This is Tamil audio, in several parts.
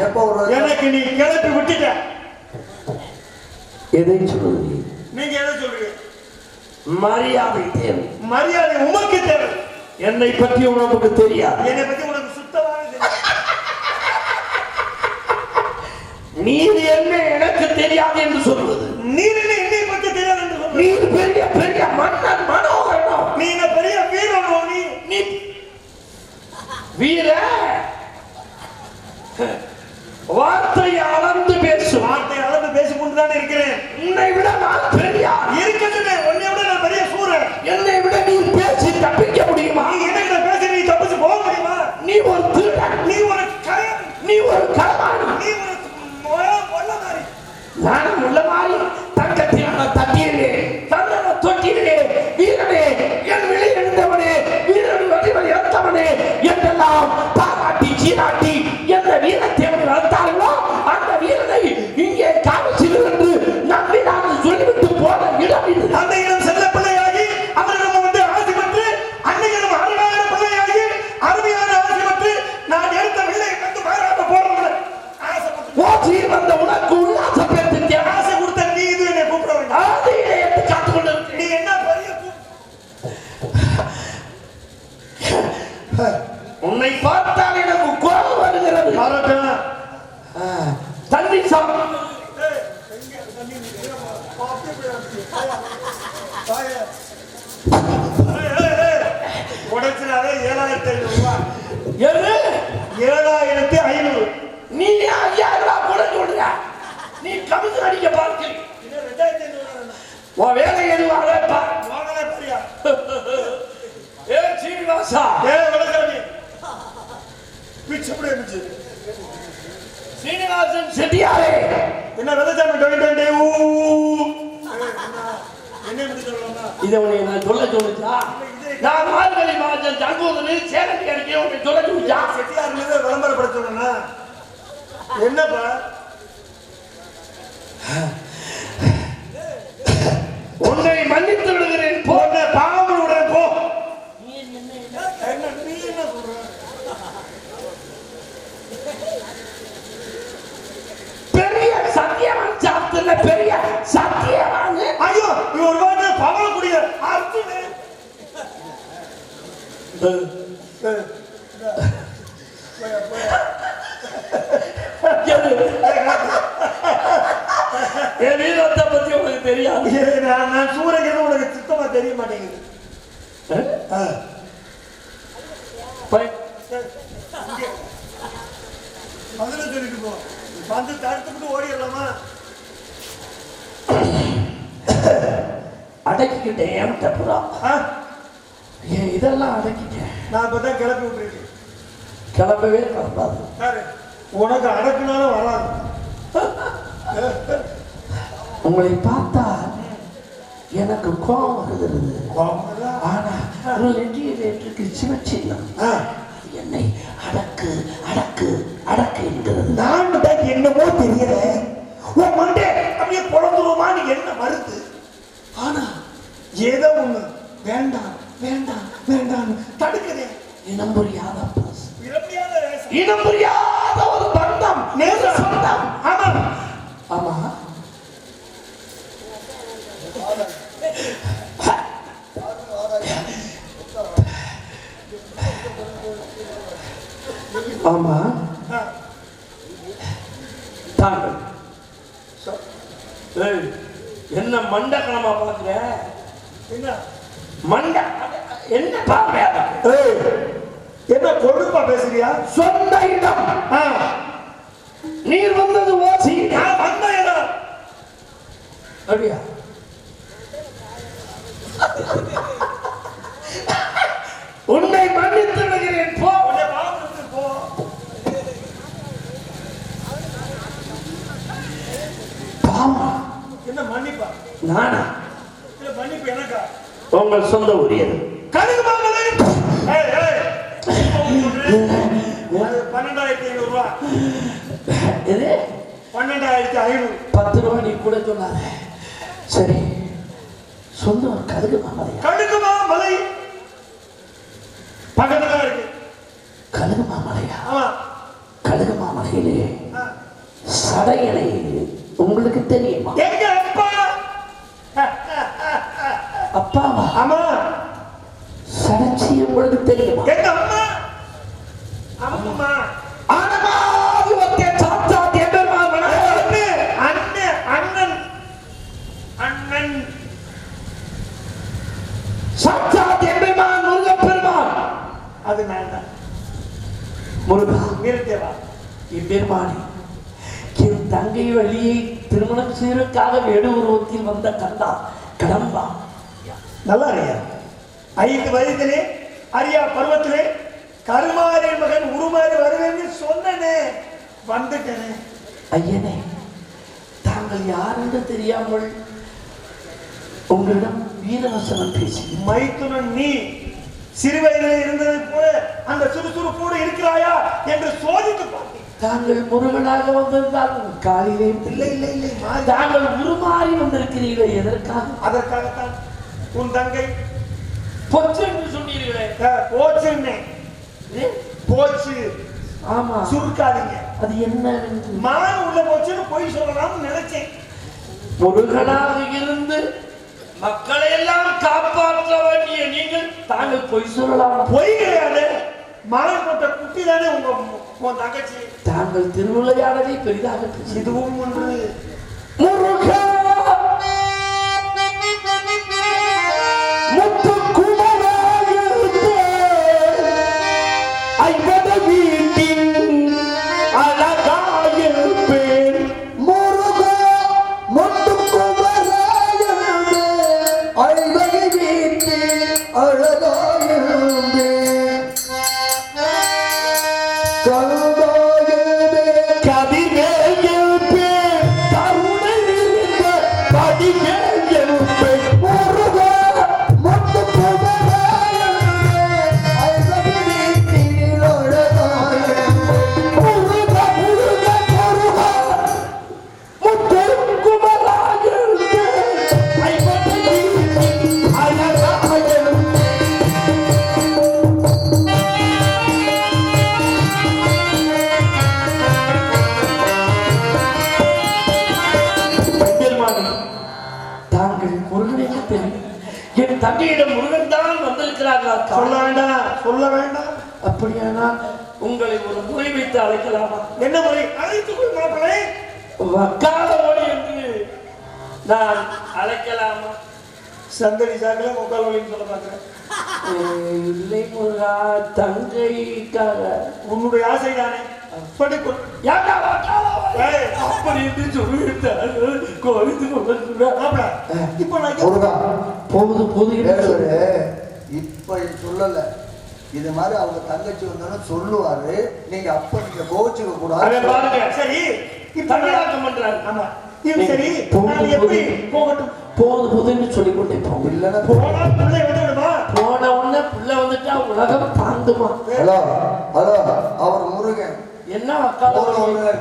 எனக்கு நீ கிளப்பி விட்டுட்ட. எதை சொல்லுது நீங்க எதை சொல்றீங்க? மரியாதை தேவை. மரியாதை உமக்கு தேவை. என்னை பற்றி உனக்கு தெரியாது. என்னை பத்தி உனக்கு சுத்தமாக நீர் என்ன எனக்கு தெரியாது என்று சொல்வது. நீ என்ன என்னை பத்தி தெரியாது என்று சொல்ற நீ பெரிய பெரிய மன்னன் மனோகரம் நீ என்ன பெரிய வீரனோ நீ? நீ வீர. வார்த்தையை அளந்து உடைச்சிடாதே ஏழாயிரத்தி ஐநூறு ரூபாய் ஏழாயிரத்தி ஐநூறு. நீ ஐயாயிரம் ரூபாய் கூட சொல்ற? நீ கமிஷன் அடிக்க பார்க்கிறீ இன்னும் ரெண்டாயிரத்தி ஐநூறு வேணும். உன் வேலை எதுவாக ஏ சீனிவாசா. ஏய் வடசாமி பிச்சு அப்படியே பிச்சு சீனிவாசன் செட்டியாரே. என்ன வெள்ளச்சாமி டொய் டொய் டொய் ஊ இதை உன்னை நான் சொல்ல சொல்லுச்சா? நான் மார்கழி மாதம் ஜங்கூதனில் சேலத்தி அடிக்க உன்னை சொல்ல சொல்லுச்சா? செட்டியார் மீது விளம்பரப்படுத்தணும்னா என்னப்பா உன்னை மன்னித்து விடுகிறேன் போ போன பாவம் விடுறேன் போ என்ன நீ என்ன சொல்ற பெரிய சத்தியவான் சாப்பிட்டுல பெரிய சத்தியவான் ஐயோ நீ ஒரு வாட்டி பவளக்கூடிய அர்ஜுனே ஏய், என் வீரத்தை பத்தி உனக்கு தெரியாது. நான் சூரகிறது உனக்கு சுத்தமா தெரிய மாட்டேங்குது. பதில சொல்லிட்டு போ. வந்து தடுத்துக்கிட்டு ஓடிடலாமா? அடக்கிக்கிட்டேன் ஏன் தப்புறா ஆ? ஏன் இதெல்லாம் அடக்கிட்டேன் நான் இப்பதான் கிளப்பி விட்டுருக்கேன். கிளம்பவே கிளம்பாது உனக்கு அடக்குனாலும் வராது. உங்களை பார்த்தா எனக்கு கோபம் வருகிறது. ஆனா இருக்கு சிவச்சின்னம். ஆ. என்னை அடக்கு அடக்கு அடக்கு என்கிறது. நான் தான் என்னமோ தெரியல. உன் மண்டே அப்படியே குழந்துருமான்னு என்ன மறுத்து? ஆனா ஏதோ ஒண்ணு. வேண்டாம் வேண்டாம் வேண்டாம் தடுக்குதே. இனம் புரியாத இனம் புரியாத ஒரு பந்தம் நேசம். சொந்தம். ஆமா. ஆமா. ஆமா. தாங்கள். ஏய், என்ன மண்டக்கணமா பாக்குற மண்ட. என்ன? ஏய், என்ன கொழுப்பா பேசுறியா? சொந்த இடம். நீர் வந்தது ஓசி. நான் வந்த இடம் அப்படியா உன்னை மன்னித்து விடுகிறேன் போ உன்னை பாவத்துக்கு போ பாமா என்ன மன்னிப்பா நானா இல்ல மன்னிப்பு எனக்கா உங்கள் சொந்த. அது பன்னெண்டாயிரத்தி ஐநூறு ரூபா பன்னெண்டாயிரத்தி ஐநூறு. பத்து ரூபா நீ கூட சரி. சொந்த கதுகு மாமலையா கடுகு மாமலை பக்கத்துல இருக்கு. கழுகு மாமலையா ஆமா. கடுகமாமலையிலே சடையலை முருகா வீரத்தேவா எம்பெருமானே என் தங்கை வழியை திருமணம் செய்வதற்காக வேடு உருவத்தில் வந்த கண்டா கடம்பா நல்லா அறியா ஐந்து வயதிலே அரியா பருவத்திலே கருமாரி மகன் உருமாறி வருவேன்னு சொன்னனே. வந்துட்டேனே. ஐயனே தாங்கள் யார் என்று தெரியாமல் உங்களிடம் வீரவசனம் பேசி மைத்துனன் நீ சிறு வயதிலே இருந்ததை போல அந்த சுறுசுறுப்போடு இருக்கிறாயா என்று சோதித்து பார்த்தேன் தாங்கள் முருகனாக வந்திருந்தால் உன் காலிலே இல்லை இல்லை இல்லை தாங்கள் உருமாறி வந்திருக்கிறீர்களே எதற்காக? அதற்காகத்தான் உன் தங்கை பொச்சு என்று சொன்னீர்களே. போச்சுன்னே? போச்சு ஆமா. சுருக்காதீங்க. அது என்ன மான் உள்ள போச்சுன்னு பொய் சொல்லலாம்னு நினைச்சேன். முருகனாக இருந்து மக்களை எல்லாம் காப்பாற்ற வேண்டிய நீங்கள் தாங்கள் பொய் சொல்லலாம். பொய் கிடையாது மான் போட்ட குட்டி தானே உங்க தங்கச்சி. தாங்கள் திருவிளையாடலை பெரிதாக இதுவும் ஒன்று. என் தங்கையிடம் முருகன் தான் வந்திருக்கிறார்களா? சொல்ல வேண்டாம் சொல்ல வேண்டாம். அப்படியானால் உங்களை ஒரு முறை வைத்து அழைக்கலாமா? என்ன முறை அழைத்துக் கொள் மாப்பிள்ளை வக்கால மொழி என்று நான் அழைக்கலாமா? சந்தடி சாக்கில முக்கால் வழின்னு சொல்ல ஏய், இல்லை முருகா தங்கைக்காக உன்னுடைய ஆசை தானே ஏய். அப்படி என்று சொல்லிவிட்டார்கள் கோவித்து இப்ப நான் போகுது? போகுது சொல்லு. இப்ப சொல்லல. இது மாதிரி அவங்க தங்கச்சி வந்தாலும் சொல்லுவாரு. நீங்க அப்ப நீங்க கோச்சுக்க கூடாது. பாருங்க. சரி தமிழாக்கம் பண்றாரு. ஆமா. சரி எப்படி போகுது. போகட்டும்? போகுது போகுதுன்னு சொல்லிக்கொண்டே போகும் இல்லைன்னா போனா பிள்ளை விடுமா போன உடனே பிள்ளை வந்துட்டா உலகம் தாங்குமா? ஹலோ ஹலோ அவர் முருகன். என்ன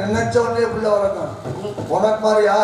நினைச்ச உடனே பிள்ளை வளர்க்கணும். உனக்கு மாதிரியா?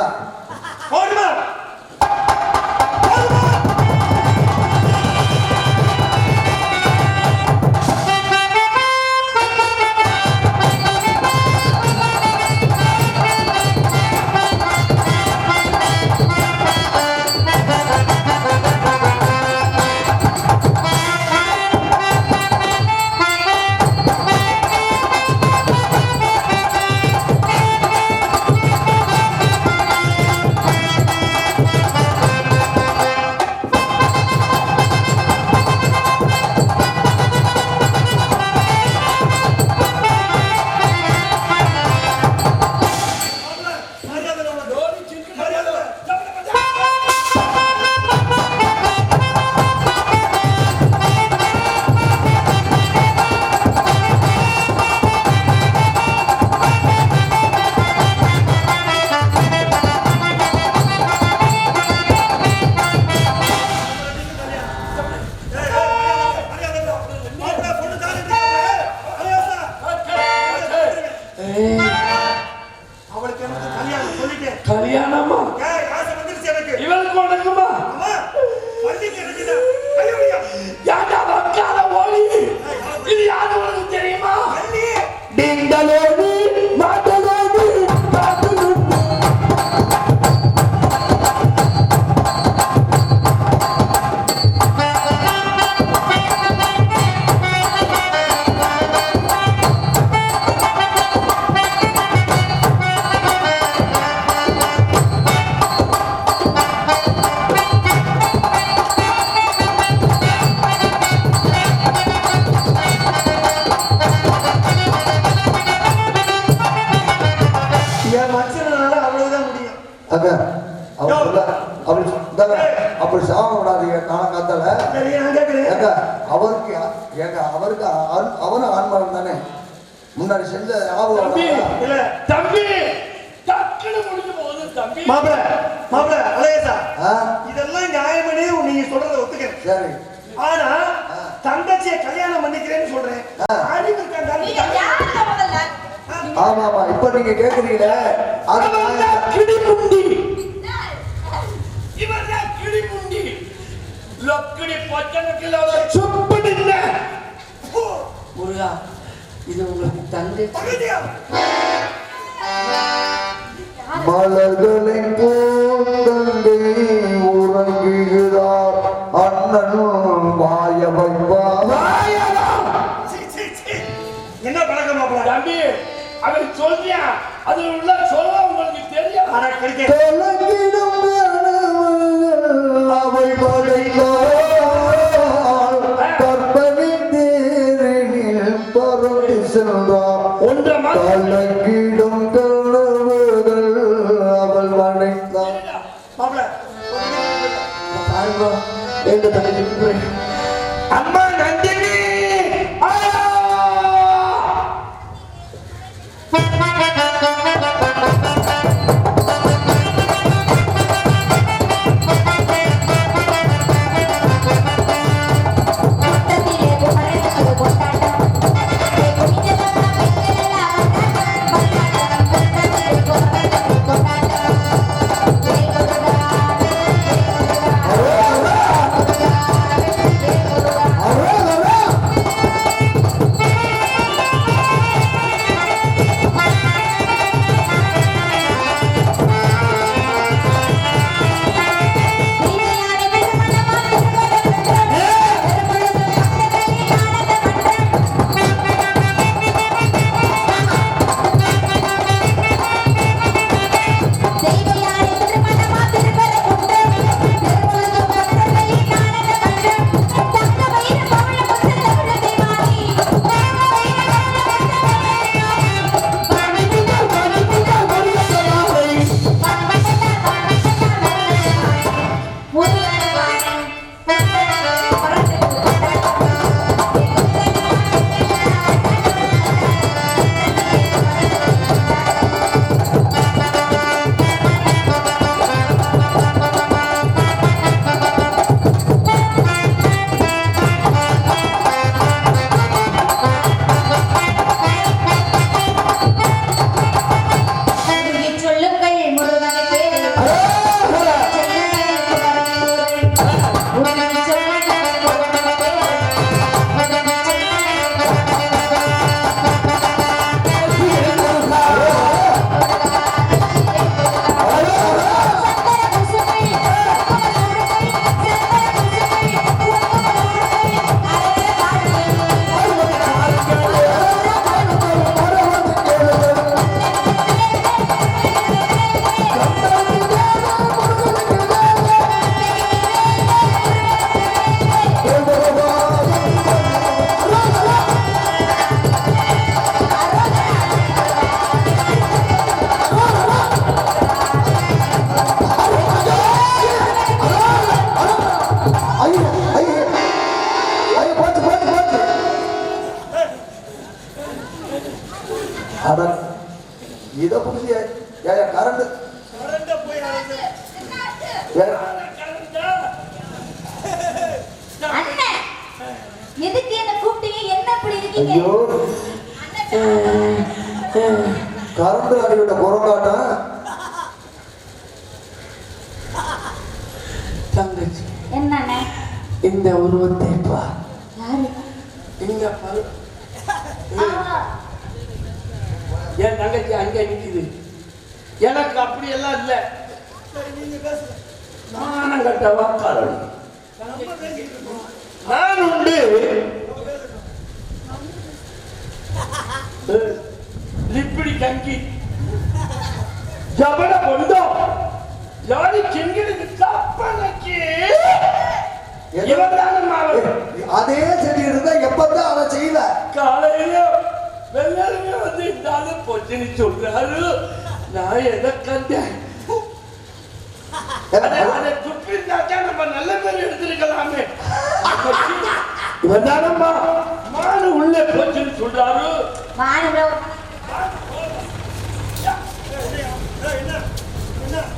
ஆண்மகன் தானே? முன்னாடி செஞ்ச இருக்கா? இல்ல தம்பி டக்குனு முடிஞ்சு போகுது தம்பி. மாப்பிள மாப்பிள ஆ? இதெல்லாம் நியாயமனே நீங்க சொல்றத ஒத்துக்கிறேன். சரி. ஆனா தங்கச்சியை கல்யாணம் பண்ணிக்கிறேன்னு சொல்றேன். அறிவு இருக்கா நீங்க? யாருங்க முதல்ல? ஆமா ஆமா இப்ப நீங்க கேக்குறீங்களே? அது அவன் தான் நான் கிளிமுண்டி இவன் தான் கிளிமுண்டி லொக்கடி பச்சனக்கில் சுப்படி முருகா இது உங்களுக்கு தந்தை? மலர்களை போந்தங்கை உறங்குகிறார். அண்ணன் வாய வைப்பார். என்ன பழக்கம் தம்பி அவன் சொல்றியா? அது உள்ள சொல்ல உங்களுக்கு தெரியும். அவை படைத்தார் தந்தை கரண்ட் அடிவிட்ட புறங்காட்டம் தங்கச்சி. என்னண்ணே? இந்த உருவத்தை பாரு. ஆ, என் தங்கச்சி அங்க நிக்குது? எனக்கு அப்படி எல்லாம் இல்ல. சரி, நீங்க பேசுங்க. மானம் கட்ட வாக்காளர். நான் உண்டு. லிப்பிடி கங்கி. ஜபட பொண்டோ யாரி செங்கிடுது தப்பனக்கு இவன் அதே செடி இருந்தா எப்பதான் அதை செய்யல காலையில வெள்ளருமே வந்து இருந்தாலும் பொச்சினி சொல்றாரு. நான் எதை கண்டேன்? அதை- அதை துப்பிருந்தாச்சா நம்ம நல்ல பேர் எடுத்திருக்கலாமே. இவன்தானம்மா மானு உள்ளே போச்சுன்னு சொல்றாரு. மானு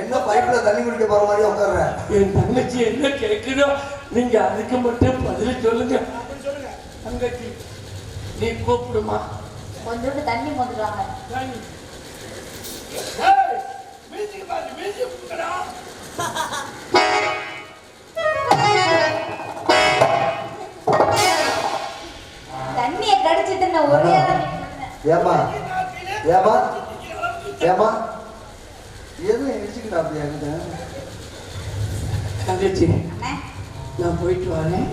என்ன பைப்ல தண்ணி குடிக்க போற மாதிரி உட்கார்ற? என் தங்கச்சி என்ன கேட்குதோ நீங்க அதுக்கு மட்டும் பதில் சொல்லுங்க. தங்கச்சி நீ கூப்பிடுமா? கொஞ்சோண்டு தண்ணி கொடுக்கடா. தண்ணியை கடிச்சிட்டு நான் ஒரே. ஏமா ஏமா ஏமா எதுவும் இடிச்சுக்கிட்டா என்கிட்ட? தங்கச்சி நான் போயிட்டு வரேன்.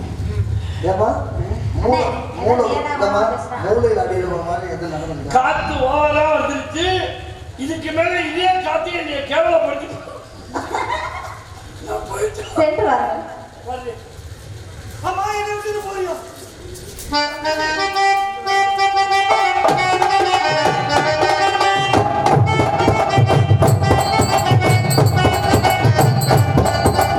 பேசுறான்? மூளையில் அடியில் மாதிரி எதுவும் நடந்துருக்கா காத்து ஓவரா வந்துருச்சு. இதுக்கு மேல இதே காத்து என்னைய கேவலப்படுத்தி நான் போயிட்டு சென்று வரேன். அம்மா என்ன போறியோ?